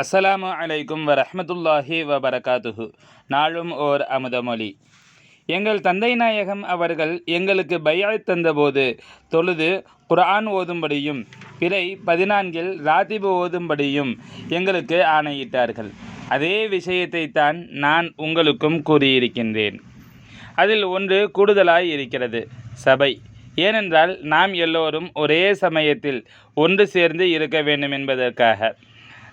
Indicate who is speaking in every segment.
Speaker 1: அஸ்ஸலாமு அலைக்கும் வரஹ்மத்துல்லாஹி வபரகாத்துஹு. நாளும் ஓர் அமுதமொழி எங்கள் தந்தை நாயகம் அவர்கள் எங்களுக்கு பையாய் தந்தபோது தொழுது குரான் ஓதும்படியும் பிறை பதினான்கில் ராத்திபு ஓதும்படியும் எங்களுக்கு ஆணையிட்டார்கள். அதே விஷயத்தை தான் நான் உங்களுக்கும் கூறியிருக்கின்றேன். அதில் ஒன்று கூடுதலாய் இருக்கிறது சபை. ஏனென்றால் நாம் எல்லோரும் ஒரே சமயத்தில் ஒன்று சேர்ந்து இருக்க வேண்டும் என்பதற்காக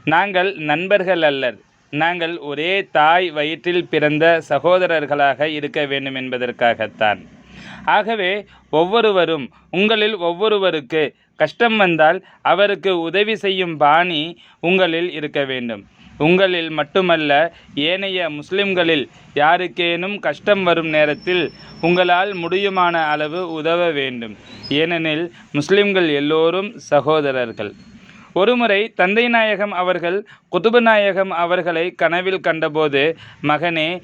Speaker 1: நாங்கள் நண்பர்கள் அல்லர். நாங்கள் ஒரே தாய் வயிற்றில் பிறந்த சகோதரர்களாக இருக்க வேண்டும் என்பதற்காகத்தான். ஆகவே ஒவ்வொருவரும் உங்களில் ஒவ்வொருவருக்கு கஷ்டம் வந்தால் அவருக்கு உதவி செய்யும் பாணி உங்களில் இருக்க வேண்டும். உங்களில் மட்டுமல்ல ஏனைய முஸ்லிம்களில் யாருக்கேனும் கஷ்டம் வரும் நேரத்தில் உங்களால் முடியுமான அளவு உதவ வேண்டும். ஏனெனில் முஸ்லிம்கள் எல்லோரும் சகோதரர்கள். ஒருமுறை தந்தை நாயகம் அவர்கள் குதுபு நாயகம் அவர்களை கனவில் கண்டபோது மகனே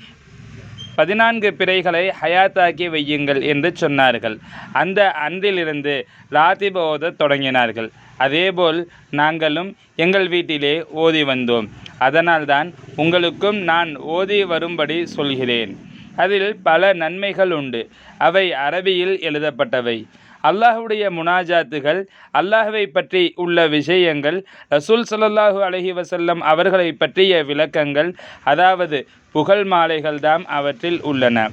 Speaker 1: பதினான்கு பிறைகளை ஹயாத்தாக்கி வையுங்கள் என்று சொன்னார்கள். அந்த அன்றிலிருந்து ராத்திப ஓதத் தொடங்கினார்கள். அதேபோல் நாங்களும் எங்கள் வீட்டிலே ஓதி வந்தோம். அதனால்தான் உங்களுக்கும் நான் ஓதி வரும்படி சொல்கிறேன். அதில் பல நன்மைகள் உண்டு. அவை அரபியில் எழுதப்பட்டவை. அல்லாஹுடைய முனாஜாத்துகள் அல்லாஹுவை பற்றி உள்ள விஷயங்கள் ரசூல் சல்லாஹூ அலஹி வசல்லம் அவர்களை பற்றிய விளக்கங்கள் அதாவது புகழ் மாலைகள் தாம் அவற்றில் உள்ளன.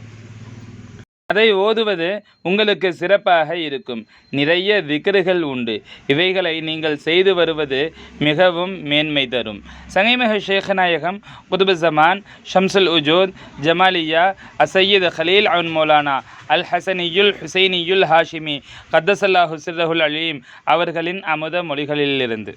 Speaker 1: அதை ஓதுவது உங்களுக்கு சிறப்பாக இருக்கும். நிறைய திக்ருகள் உண்டு. இவைகளை நீங்கள் செய்து வருவது மிகவும் மேன்மை தரும். சங்கைமிக ஷேഖநாயகம் குதுபு ஜமான் ஷம்சுல் உஜோத் ஜமாலியா அசையீத் ஹலீல் அவன் மௌலானா அல் ஹசனியுல் ஹுசைனியுல் ஹாஷிமி. கத்தசல்லா ஹுசிரஹுல் அலீம். அவர்களின் அமுத மொழிகளிலிருந்து.